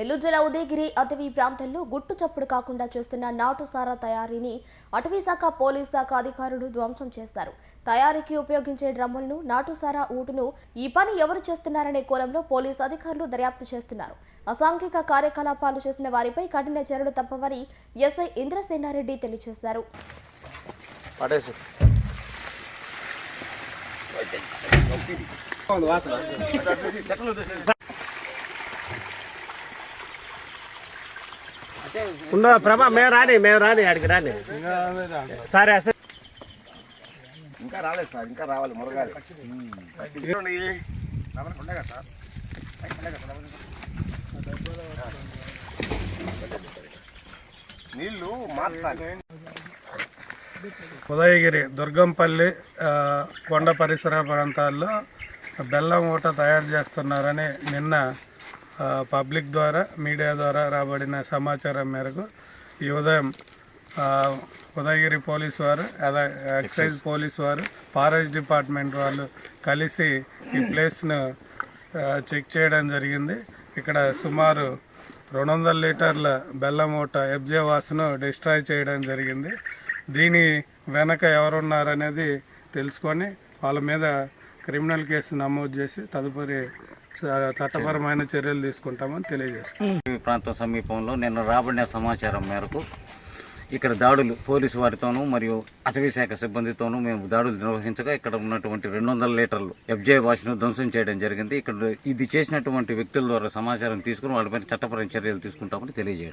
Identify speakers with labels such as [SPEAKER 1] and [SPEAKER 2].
[SPEAKER 1] నెల్లూరు జిల్లా ఉదయగిరి అటవీ ప్రాంతంలో గుట్టు చప్పుడు కాకుండా చేస్తున్న నాటు సారా తయారీని అటవీ శాఖ పోలీస్ శాఖ అధికారులు ధ్వంసం చేశారు. తయారీకి ఉపయోగించే డ్రమ్ములను నాటు సారా ఊటును ఈ పని ఎవరు చేస్తున్నారనే కోణంలో పోలీస్ అధికారులు దర్యాప్తు చేస్తున్నారు. అసాంఘిక కార్యకలాపాలు చేసిన వారిపై కఠిన చర్యలు తప్పవని ఎస్ఐ ఇంద్రసేనారెడ్డి తెలియజేశారు.
[SPEAKER 2] ఉండో ప్రభా మేము రాని మేము రాని అడిగి రాని. సరే అసలు
[SPEAKER 3] ఇంకా రాలేదు సార్ ఇంకా రావాలి మురగాలి. నీళ్ళు మార్చాలి.
[SPEAKER 4] ఉదయగిరి దుర్గంపల్లి కొండ పరిసర ప్రాంతాల్లో బెల్లం ఊట తయారు చేస్తున్నారని నిన్న పబ్లిక్ ద్వారా మీడియా ద్వారా రాబడిన సమాచారం మేరకు ఈ ఉదయం ఉదయగిరి పోలీస్ వారు అలా ఎక్సైజ్ పోలీస్ వారు ఫారెస్ట్ డిపార్ట్మెంట్ వాళ్ళు కలిసి ఈ ప్లేస్ను చెక్ చేయడం జరిగింది. ఇక్కడ సుమారు రెండు వందల లీటర్ల బెల్లం మూట ఎఫ్జే వాసును డిస్ట్రాయ్ చేయడం జరిగింది. దీని వెనక ఎవరున్నారనేది తెలుసుకొని వాళ్ళ మీద క్రిమినల్ కేసు నమోదు చేసి తదుపరి చట్టపరమైన చర్యలు తీసుకుంటామని తెలియజేస్తాం.
[SPEAKER 5] ఈ ప్రాంతం సమీపంలో నిన్న రాబడిన సమాచారం మేరకు ఇక్కడ దాడులు పోలీసు వారితోనూ మరియు అటవీ శాఖ సిబ్బందితోనూ మేము దాడులు నిర్వహించగా ఇక్కడ ఉన్నటువంటి రెండు వందల లీటర్లు ఎఫ్జే వాష్ను ధ్వంసం చేయడం జరిగింది. ఇక్కడ ఇది చేసినటువంటి వ్యక్తుల ద్వారా సమాచారం తీసుకుని వాళ్ళపైన చట్టపరమైన చర్యలు తీసుకుంటామని తెలియజేయడం.